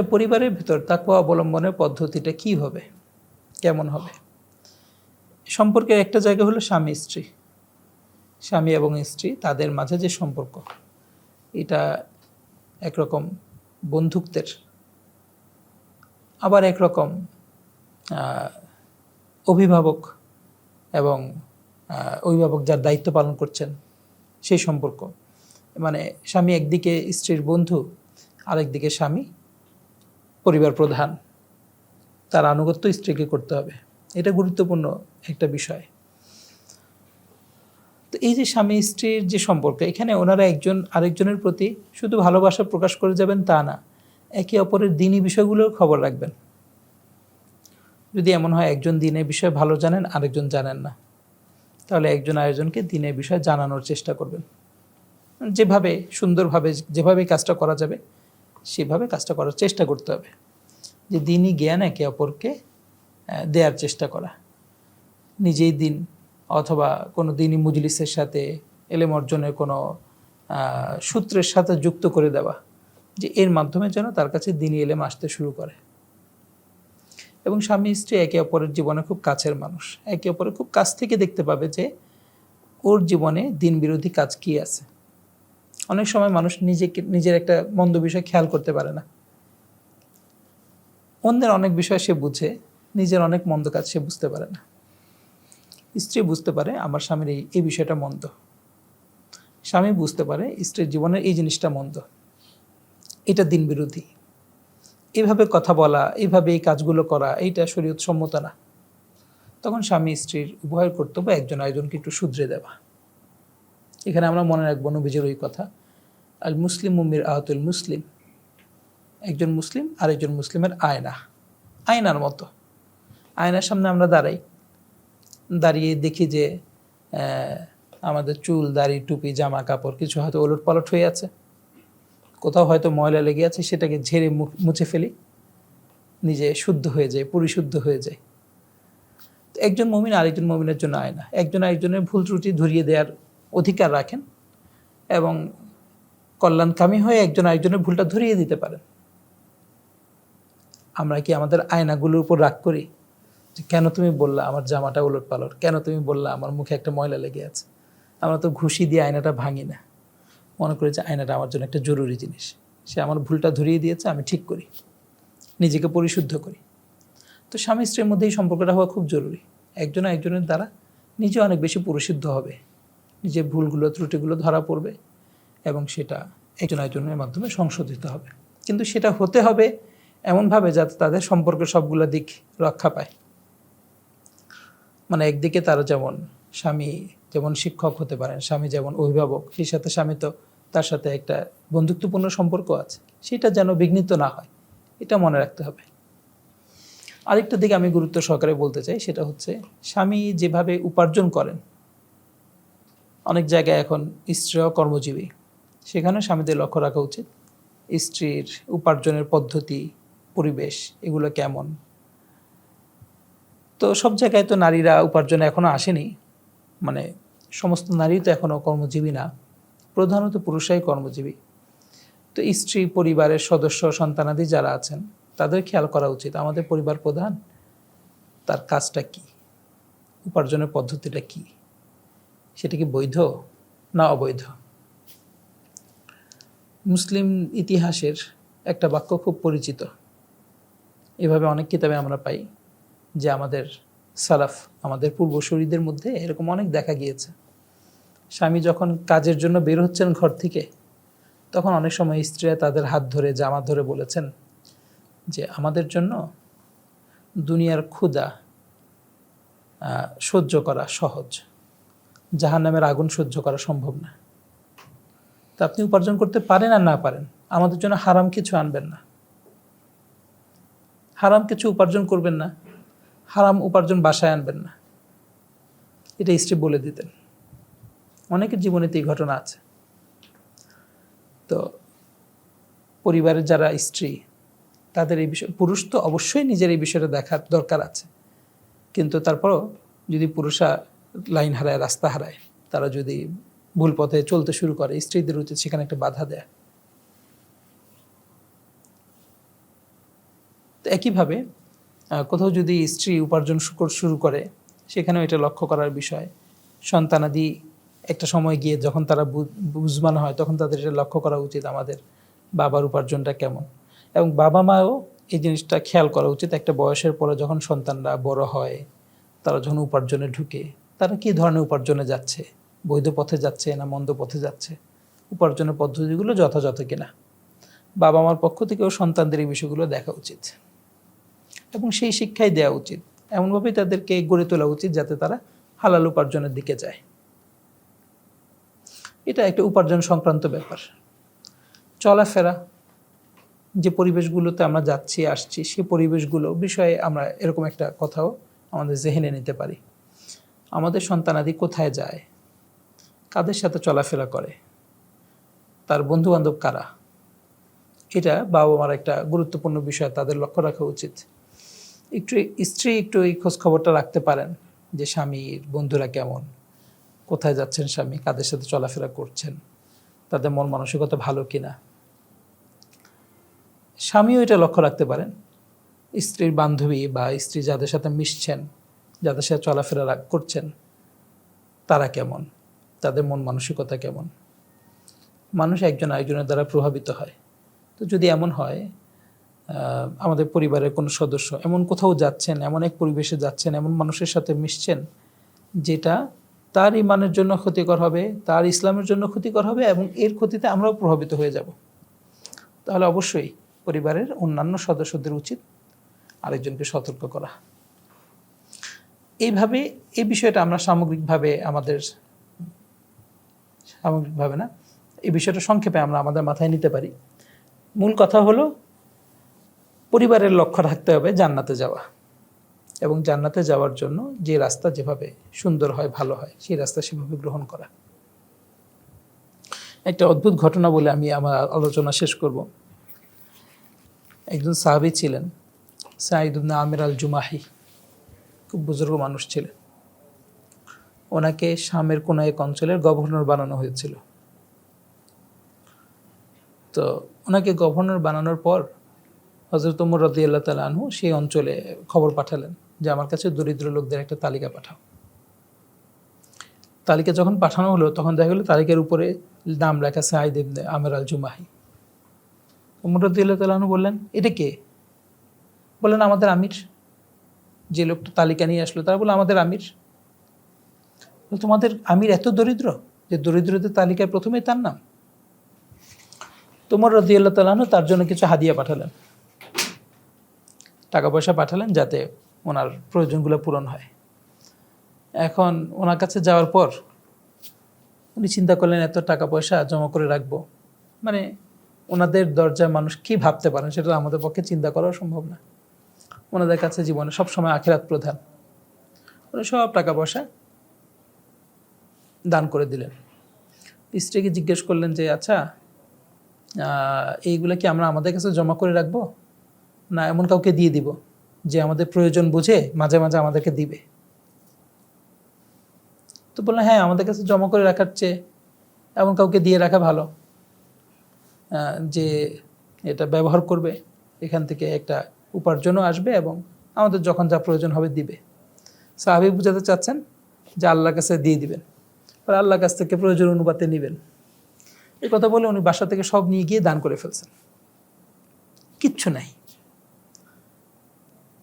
একটা পরিবারের ভেতর তাকুয়া অবলম্বনের পদ্ধতিটা কি হবে? কেমন হবে? সম্পর্কের একটা জায়গা হলো স্বামী, স্ত্রী। স্বামী এবং স্ত্রী, তাদের মাঝে যে সম্পর্ক, এটা একরকম বন্ধুত্বের, আবার একরকম অভিভাবক এবং অভিভাবক যার দায়িত্ব পালন করছেন, সেই সম্পর্ক। মানে স্বামী একদিকে স্ত্রীর বন্ধু, আরেকদিকে স্বামী পরিবার প্রধান। তার আনুগত্য স্ত্রীকে করতে হবে। এটা গুরুত্বপূর্ণ একটা বিষয়। তো এই যে স্বামী স্ত্রীর যে সম্পর্ক, এখানে ওনারা একজন আরেকজনের প্রতি শুধু ভালোবাসা প্রকাশ করে যাবেন তা না, একে অপরের দিনই বিষয়গুলোর খবর রাখবেন। যদি এমন হয় একজন দিনের বিষয়ে ভালো জানেন, আরেকজন জানেন না, তাহলে একজন আরেকজনকে দিনের বিষয়ে জানানোর চেষ্টা করবেন। যেভাবে, সুন্দরভাবে, যেভাবে কাজটা করা যাবে সেভাবে কাজটা করার চেষ্টা করতে হবে। যে দিনই জ্ঞান একে অপরকে দেওয়ার চেষ্টা করা। নিজেই দিন, অথবা কোনো দিনই মুজলিসের সাথে, এলেম অর্জনের কোনো সূত্রের সাথে যুক্ত করে দেওয়া, যে এর মাধ্যমে যেন তার কাছে দিনই এলেম আসতে শুরু করে। এবং স্বামী স্ত্রী একে অপরের জীবনে খুব কাছের মানুষ। একে অপরের খুব কাছ থেকে দেখতে পাবে যে, ওর জীবনে দিন বিরোধী কাজ কি আছে। অনেক সময় মানুষ নিজেকে, নিজের একটা মন্দ বিষয় খেয়াল করতে পারে না। অন্যের অনেক বিষয় সে বুঝে, নিজের অনেক মন্দ কাজ সে বুঝতে পারে না। স্ত্রী বুঝতে পারে আমার স্বামীর এই এই বিষয়টা মন্দ। স্বামী বুঝতে পারে স্ত্রীর জীবনের এই জিনিসটা মন্দ। এটা দিন বিরোধী। এভাবে কথা বলা এইভাবে এই কাজগুলো করা, এইটা শরীয়ত সম্মত না। তখন স্বামী স্ত্রীর উভয়ের কর্তব্য একজন আয়োজনকে একটু শুধরে দেওয়া। এখানে আমরা মনে রাখব নবীজের ওই কথা। আল মুসলিম মুমির আহতুল মুসলিম। একজন মুসলিম, আরেকজন মুসলিমের আয়না। আয়নার মতো। আয়নার সামনে আমরা দাঁড়াই। দাঁড়িয়ে দেখি যে আমাদের চুল, দাড়ি, টুপি, জামা, কাপড় কিছু হয়তো ওলট পালট হয়ে আছে। কোথাও হয়তো ময়লা লেগে আছে, সেটাকে ঝেড়ে মুছে ফেলি। নিজে শুদ্ধ হয়ে যায়, পরিশুদ্ধ হয়ে যায়। তো একজন মমিন আরেকজন মমিনের জন্য আয়না। একজন আরেকজনের ভুল ত্রুটি ধরিয়ে দেওয়ার অধিকার রাখেন এবং কল্যাণকামী হয়ে একজন আরেকজনের ভুলটা ধরিয়ে দিতে পারেন আমরা কি আমাদের আয়নাগুলোর উপর রাগ করি? যে কেন তুমি বললা আমার জামাটা উলট পালট কেন তুমি বললা আমার মুখে একটা ময়লা লেগে আছে? আমরা তো ঘুষি দিয়ে আয়নাটা ভাঙি না। মনে করি যে আয়নাটা আমার জন্য একটা জরুরি জিনিস। সে আমার ভুলটা ধরিয়ে দিয়েছে, আমি ঠিক করি। নিজেকে পরিশুদ্ধ করি। তো স্বামী স্ত্রীর মধ্যে এই সম্পর্কটা হওয়া খুব জরুরি। একজন একজনের দ্বারা নিজে অনেক বেশি পরিশুদ্ধ হবে। নিজের ভুলগুলো, ত্রুটিগুলো ধরা পড়বে। এবং সেটা একজন একজনের মাধ্যমে সংশোধিত হবে। কিন্তু সেটা হতে হবে এমনভাবে যাতে তাদের সম্পর্কের সবগুলো দিক রক্ষা পায়। মানে একদিকে তারা যেমন স্বামী যেমন শিক্ষক হতে পারেন, স্বামী যেমন অভিভাবক, সেই সাথে স্বামী তো তার সাথে একটা বন্ধুত্বপূর্ণ সম্পর্ক আছে, সেটা যেন বিঘ্নিত না হয়, এটা মনে রাখতে হবে। আরেকটা দিকে আমি গুরুত্ব সহকারে বলতে চাই, সেটা হচ্ছে স্বামী যেভাবে উপার্জন করেন, অনেক জায়গায় এখন স্ত্রীও কর্মজীবী। সেখানে স্বামীদের লক্ষ্য রাখা উচিত। স্ত্রীর উপার্জনের পদ্ধতি, পরিবেশ, এগুলো কেমন? তো সব জায়গায় তো নারীরা উপার্জনে এখনও আসেনি। মানে সমস্ত নারী তো এখনও কর্মজীবী না। প্রধানত পুরুষরাই কর্মজীবী। তো স্ত্রী, পরিবারের সদস্য, সন্তানাদি যারা আছেন, তাদের খেয়াল করা উচিত। আমাদের পরিবার প্রধান, তার কাজটা কি? উপার্জনের পদ্ধতিটা কি? সেটা কি বৈধ না অবৈধ? মুসলিম ইতিহাসের একটা বাক্য খুব পরিচিত। এভাবে অনেক কিতাবে আমরা পাই যে আমাদের সালাফ আমাদের পূর্বসূরিদের মধ্যে এরকম অনেক দেখা গিয়েছে। স্বামী যখন কাজের জন্য বের হচ্ছেন ঘর থেকে তখন অনেক সময় স্ত্রীরা তাদের হাত ধরে জামা ধরে বলেছেন যে আমাদের জন্য দুনিয়ার আহ, সহ্য করা সহজ। জাহান নামের আগুন সহ্য করা সম্ভব না। তা আপনি উপার্জন করতে পারেন আর না পারেন, আমাদের জন্য হারাম কিছু আনবেন না। হারাম কিছু উপার্জন করবেন না, হারাম উপার্জন বাসায় আনবেন না। এটা স্ত্রী বলে দিতেন। অনেকের জীবনেতে এই ঘটনা আছে। তো পরিবারের যারা স্ত্রী, তাদের এই বিষয়, পুরুষ তো অবশ্যই নিজের এই বিষয়টা দেখার দরকার আছে। কিন্তু তারপরও যদি পুরুষরা লাইন হারায়, রাস্তা হারায়, তারা যদি ভুল পথে চলতে শুরু করে। স্ত্রীদের উচিত সেখানে একটা বাধা দেয়। তো একইভাবে কোথাও যদি স্ত্রী উপার্জন শুরু করে, সেখানেও এটা লক্ষ্য করার বিষয়। সন্তানাদি একটা সময় গিয়ে যখন তারা বু- বুঝবান হয়, তখন তাদের এটা লক্ষ্য করা উচিত আমাদের বাবার উপার্জনটা কেমন। এবং বাবা মাও এই জিনিসটা খেয়াল করা উচিত, একটা বয়সের পরে যখন সন্তানরা বড় হয়, তারা যখন উপার্জনে ঢুকে, তারা কী ধরনের উপার্জনে যাচ্ছে? বৈধ পথে যাচ্ছে না মন্দ পথে যাচ্ছে। উপার্জনের পদ্ধতিগুলো যথাযথ কিনা। বাবা মার পক্ষ থেকেও সন্তানদের এই বিষয়গুলো দেখা উচিত। এবং সেই শিক্ষাই দেওয়া উচিত। এমনভাবেই তাদেরকে গড়ে তোলা উচিত যাতে তারা হালাল উপার্জনের দিকে যায়। এটা একটা উপার্জন সংক্রান্ত ব্যাপার। চলাফেরা, যে পরিবেশগুলোতে আমরা যাচ্ছি, আসছি, সেই পরিবেশগুলো বিষয়ে আমরা এরকম একটা কথাও আমাদের জেহেনে নিতে পারি। আমাদের সন্তানাদি কোথায় যায়? কাদের সাথে চলাফেরা করে? তার বন্ধুবান্ধব কারা? এটা বাবা মার একটা গুরুত্বপূর্ণ বিষয় তাদের লক্ষ্য রাখা উচিত। একটু স্ত্রী একটু এই খোঁজ খবরটা রাখতে পারেন যে স্বামীর বন্ধুরা কেমন, কোথায় যাচ্ছেন স্বামী, কাদের সাথে চলাফেরা করছেন, তাদের মন মানসিকতা ভালো কিনা। স্বামীও এটা লক্ষ্য রাখতে পারেন। স্ত্রীর বান্ধবী বা স্ত্রী যাদের সাথে মিশছেন, যাদের সাথে চলাফেরা করছেন, তারা কেমন? তাদের মন মানসিকতা কেমন? মানুষ একজন আরেকজনের দ্বারা প্রভাবিত হয়। তো যদি এমন হয় আমাদের পরিবারের কোনো সদস্য এমন কোথাও যাচ্ছেন, এমন এক পরিবেশে যাচ্ছেন, এমন মানুষের সাথে মিশছেন, যেটা তার ইমানের জন্য ক্ষতিকর হবে, তার ইসলামের জন্য ক্ষতিকর হবে এবং এর ক্ষতিতে আমরাও প্রভাবিত হয়ে যাব। তাহলে অবশ্যই পরিবারের অন্যান্য সদস্যদের উচিত আরেকজনকে সতর্ক করা। এইভাবে এই বিষয়টা আমরা সামগ্রিকভাবে আমাদের সামগ্রিকভাবে না, এই বিষয়টা সংক্ষেপে আমরা আমাদের মাথায় নিতে পারি। মূল কথা হলো, পরিবারের লক্ষ্য রাখতে হবে জান্নাতে যাওয়া। এবং জান্নাতে যাওয়ার জন্য যে রাস্তা যেভাবে সুন্দর হয়, ভালো হয়, সেই রাস্তা সেভাবে গ্রহণ করা। একটা অদ্ভুত ঘটনা বলে আমি আমার আলোচনা শেষ করব। একজন সাহাবি ছিলেন, সাঈদ আমির আল জুমাহি খুব বুজুর্গ মানুষ ছিলেন। ওনাকে শামের কোনো এক অঞ্চলের গভর্নর বানানো হয়েছিল। তো ওনাকে গভর্নর বানানোর পর হজরত উমর রদি আল্লাহ তালা আনহু সেই অঞ্চলে খবর পাঠালেন যে, আমার কাছে দরিদ্র লোকদের একটা তালিকা পাঠাও। তালিকা যখন পাঠানো হলো, তখন দেখা গেলো তালিকার উপরে নাম লেখা সাইদ ইবনে আমের আল জুমাহি উমর রদি আল্লাহ তালা আনহু বললেন, এটা কে? বললেন, আমাদের আমির। যে লোকটা তালিকা নিয়ে আসলো, তারা বলল, আমাদের আমির। তোমাদের আমির এত দরিদ্র যে দরিদ্রদের তালিকায় প্রথমে তার নাম। তোমার রদিয়াল্লাহ তালাহনু তার জন্য কিছু হাদিয়া পাঠালেন। টাকা পয়সা পাঠালেন যাতে ওনার প্রয়োজনগুলো পূরণ হয়। এখন ওনার কাছে যাওয়ার পর উনি চিন্তা করলেন, এত টাকা পয়সা জমা করে রাখব। মানে ওনাদের দরজায় মানুষ কি ভাবতে পারেন সেটা আমাদের পক্ষে চিন্তা করাও সম্ভব না। ওনাদের কাছে জীবনে সবসময় আখেরাত প্রধান। উনি সব টাকা পয়সা দান করে দিলেন। স্ত্রীকে জিজ্ঞেস করলেন যে আচ্ছা এইগুলো কি আমরা আমাদের কাছে জমা করে রাখব? না, এমন কাউকে দিয়ে দিব যে আমাদের প্রয়োজন বুঝে মাঝে মাঝে আমাদেরকে দিবে? তো বললাম হ্যাঁ আমাদের কাছে জমা করে রাখার চেয়ে এমন কাউকে দিয়ে রাখা ভালো যে এটা ব্যবহার করবে। এখান থেকে একটা উপার্জনও আসবে এবং আমাদের যখন যা প্রয়োজন হবে দিবে। সাহাবি বুঝাতে চাচ্ছেন যে আল্লাহর কাছে দিয়ে দিবেন। আর আল্লাহর কাছ থেকে প্রয়োজন অনুপাতে নেবেন। এই কথা বলে উনি বাসা থেকে সব নিয়ে গিয়ে দান করে ফেলছেন। কিচ্ছু নাই।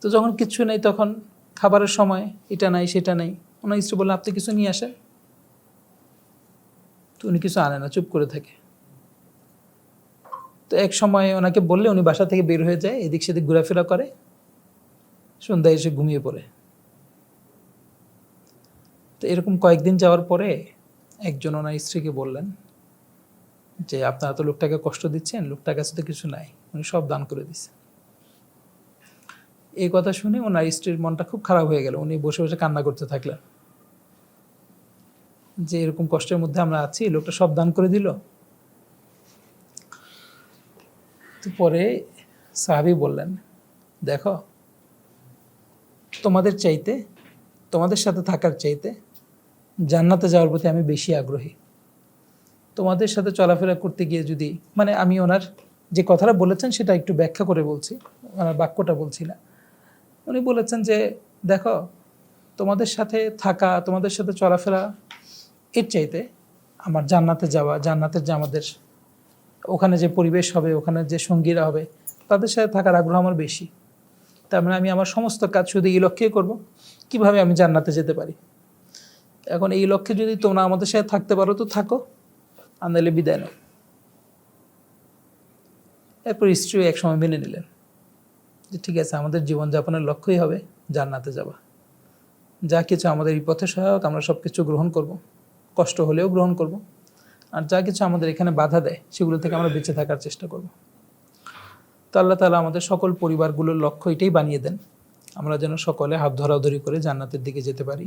তো যখন কিচ্ছু নেই, তখন খাবারের সময় এটা নাই, সেটা নেই। ওনার স্ত্রী বললেন, আপনি কিছু নিয়ে আসেন? তো উনি কিছু আনে না, চুপ করে থাকে। তো এক সময় ওনাকে বললে উনি বাসা থেকে বের হয়ে যায়, এদিক সেদিক ঘোরাফেরা করে। সন্ধ্যায় এসে ঘুমিয়ে পড়ে। তো এরকম কয়েকদিন যাওয়ার পরে একজন ওনার স্ত্রীকে বললেন যে, আপনারা তো লোকটাকে কষ্ট দিচ্ছেন, লোকটার কাছে তো কিছু নাই। উনি সব দান করে দিচ্ছেন এই কথা শুনে ওনার স্ত্রীর মনটা খুব খারাপ হয়ে গেল। উনি বসে বসে কান্না করতে থাকলেন। যে, এরকম কষ্টের মধ্যে আমরা আছি, লোকটা সব দান করে দিল? তো পরে সাহাবি বললেন, দেখো, তোমাদের চাইতে, তোমাদের সাথে থাকার চাইতে জান্নাতে যাওয়ার প্রতি আমি বেশি আগ্রহী। তোমাদের সাথে চলাফেরা করতে গিয়ে যদি মানে আমি ওনার যে কথাটা বলেছেন সেটা একটু ব্যাখ্যা করে বলছি, ওনার বাক্যটা বলছি না। উনি বলেছেন যে, দেখো, তোমাদের সাথে থাকা, তোমাদের সাথে চলাফেরা, এর চাইতে আমার জান্নাতে যাওয়া জান্নাতের যে আমাদের, ওখানে যে পরিবেশ হবে, ওখানে যে সঙ্গীরা হবে, তাদের সাথে থাকার আগ্রহ আমার বেশি। তার মানে আমি আমার সমস্ত কাজ শুধু এই লক্ষ্যে করব। কীভাবে আমি জান্নাতে যেতে পারি? এখন এই লক্ষ্যে যদি তোমরা আমাদের সাথে থাকতে পারো, তো থাকো, আর নাহলে বিদায় নাও। এরপর স্ত্রী একসময় মেনে নিলেন যে ঠিক আছে, আমাদের জীবনযাপনের লক্ষ্যই হবে জান্নাতে যাওয়া। যা কিছু আমাদের এই পথে সহায়ক, আমরা সব কিছু গ্রহণ করব। কষ্ট হলেও গ্রহণ করব। আর যা কিছু আমাদের এখানে বাধা দেয়, সেগুলো থেকে আমরা বেঁচে থাকার চেষ্টা করব। তো আল্লাহ তালা আমাদের সকল পরিবারগুলোর লক্ষ্য এটাই বানিয়ে দেন, আমরা যেন সকলে হাত ধরাধরি করে জান্নাতের দিকে যেতে পারি।